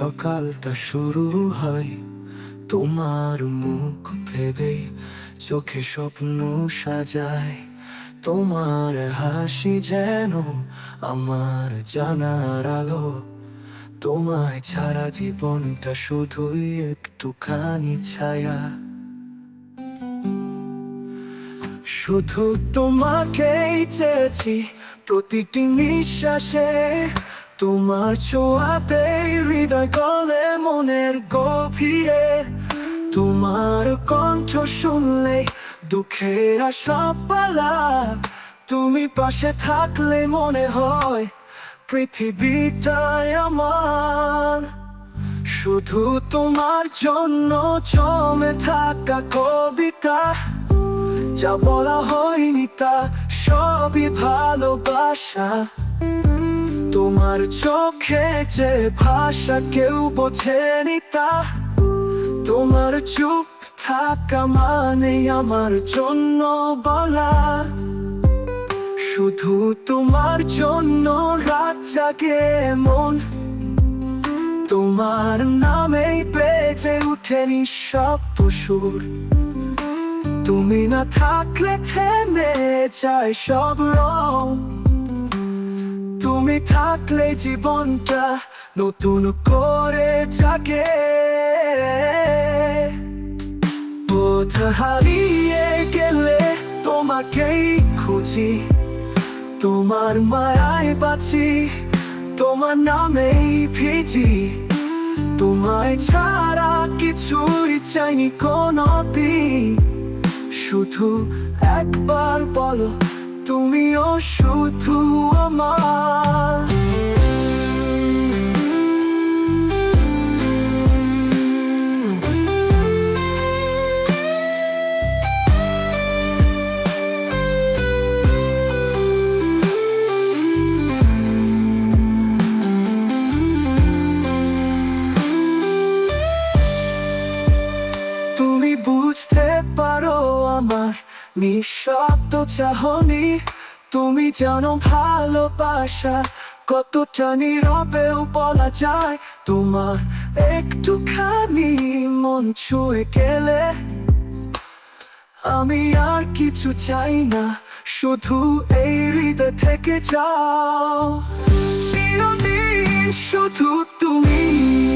সকালটা শুরু হয় তোমার মুখ ভেবে, চোখে স্বপ্ন সাজায়। তোমার হাসি যেন আমার জানার আলো। তোমায় ছাড়া জীবনটা শুধুই একটুখানি ছায়া। শুধু তোমাকেই চেয়েছি প্রতিটি নিঃশ্বাসে তোমার ছোঁয়াতেই হৃদয় গলে মনের গভীরে। তোমার কণ্ঠ শুনলে দুঃখের সব পালা। তুমি পাশে থাকলে মনে হয় পৃথিবীটাই আমার। শুধু তোমার জন্য জমে থাকা কবিতা, যা বলা হয়নি তা সবই ভালোবাসা। তোমার চোখে যে ভাষা কেউ বোঝেনি তা, তোমার চুপ থাকা মানে আমার জন্য বলা। শুধু তোমার জন্য রাত জাগে মন, তোমার নামেই বেজে উঠে সব সুর। তুমি না থাকলে থেমে যায় সব রং। তুমি থাকলে জীবনটা নতুন করে জাগে। বোধ হারিয়ে গেলে তোমাকেই খুঁজি। তোমার মায়ায় বাঁচি, তোমার নামেই ভিজি। তোমায় ছাড়া কিছুই চাইনি কোনো দিন শুধু একবার বলো তুমিও শুধু আমার। তুমি বুঝতে পারো আমার নিঃশব্দ চাহনি, তুমি জানো ভালোবাসা কতটা নীরবেও বলা যায়। তোমার একটুখানি মন ছুঁয়ে গেলে আমি আর কিছু চাই না, শুধু এই হৃদয় থেকে যাও। শুধু তুমি।